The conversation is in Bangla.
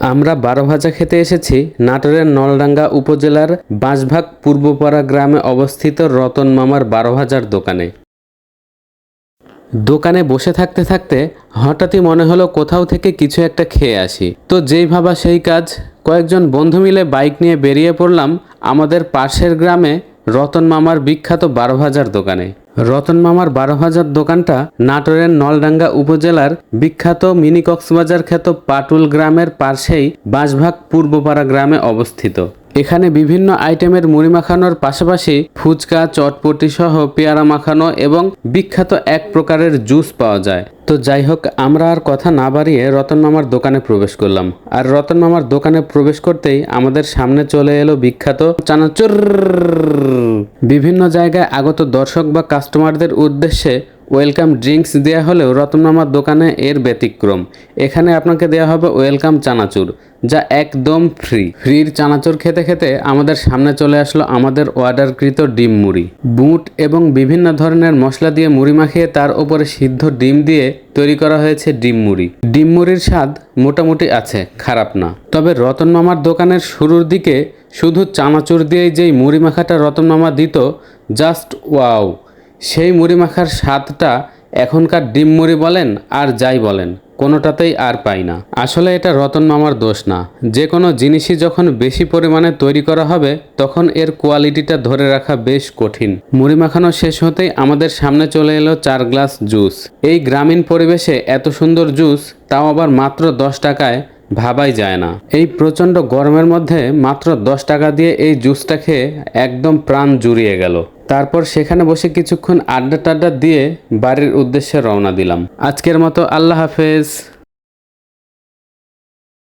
আমরা বারো ভাজা খেতে এসেছি নাটোরের নলডাঙ্গা উপজেলার বাঁশভাগ পূর্বপাড়া গ্রামে অবস্থিত রতন মামার বারো ভাজার দোকানে। দোকানে বসে থাকতে থাকতে হঠাৎই মনে হলো কোথাও থেকে কিছু একটা খেয়ে আসি। তো যেই ভাবা সেই কাজ, কয়েকজন বন্ধু মিলে বাইক নিয়ে বেরিয়ে পড়লাম আমাদের পাশের গ্রামে রতন মামার বিখ্যাত বারো ভাজার দোকানে। রতন মামার বারো হাজার দোকানটা নাটোরের নলডাঙ্গা উপজেলার বিখ্যাত মিনি কক্সবাজার খ্যাত পাটুল গ্রামের পাশেই বাঁশভাগ পূর্বপাড়া গ্রামে অবস্থিত। এখানে বিভিন্ন আইটেমের মুড়ি মাখানোর পাশাপাশি ফুচকা, চটপটি সহ পেয়ারা মাখানো এবং বিখ্যাত এক প্রকারের জুস পাওয়া যায়। তো যাই হোক, আমরা আর কথা না বাড়িয়ে রতন মামার দোকানে প্রবেশ করলাম। আর রতন মামার দোকানে প্রবেশ করতেই আমাদের সামনে চলে এলো বিখ্যাত চানাচুর। বিভিন্ন জায়গায় আগত দর্শক বা কাস্টমারদের উদ্দেশ্যে ওয়েলকাম ড্রিঙ্কস দেওয়া হলেও রতনামার দোকানে এর ব্যতিক্রম। এখানে আপনাকে দেওয়া হবে ওয়েলকাম চানাচুর, যা একদম ফ্রি। ফ্রির চানাচুর খেতে খেতে আমাদের সামনে চলে আসলো আমাদের অর্ডারকৃত ডিম মুড়ি। বুট এবং বিভিন্ন ধরনের মশলা দিয়ে মুড়ি মাখিয়ে তার উপরে সিদ্ধ ডিম দিয়ে তৈরি করা হয়েছে ডিম মুড়ি। ডিম মুড়ির স্বাদ মোটামুটি আছে, খারাপ না। তবে রতন মামার দোকানের শুরুর দিকে শুধু চানাচুর দিয়েই যেই মুড়ি মাখাটা রতন মামা দিত, জাস্ট ওয়াও। সেই মুড়ি মাখার স্বাদটা এখনকার ডিম মুড়ি বলেন আর যাই বলেন, কোনোটাতেই আর পাই না। আসলে এটা রতন মামার দোষ না। যে কোনো জিনিসই যখন বেশি পরিমাণে তৈরি করা হবে, তখন এর কোয়ালিটিটা ধরে রাখা বেশ কঠিন। মুড়ি মাখানো শেষ হতেই আমাদের সামনে চলে এলো চার গ্লাস জুস। এই গ্রামীণ পরিবেশে এত সুন্দর জুস, তাও আবার মাত্র দশ টাকায় ভাবাই যায় না। এই প্রচণ্ড গরমের মধ্যে মাত্র দশ টাকা দিয়ে এই জুসটা খেয়ে একদম প্রাণ জুড়িয়ে গেল। তারপর সেখানে বসে কিছুক্ষণ আড্ডা টাড্ডা দিয়ে বাড়ির উদ্দেশ্যে রওনা দিলাম। আজকের মতো আল্লাহ হাফেজ।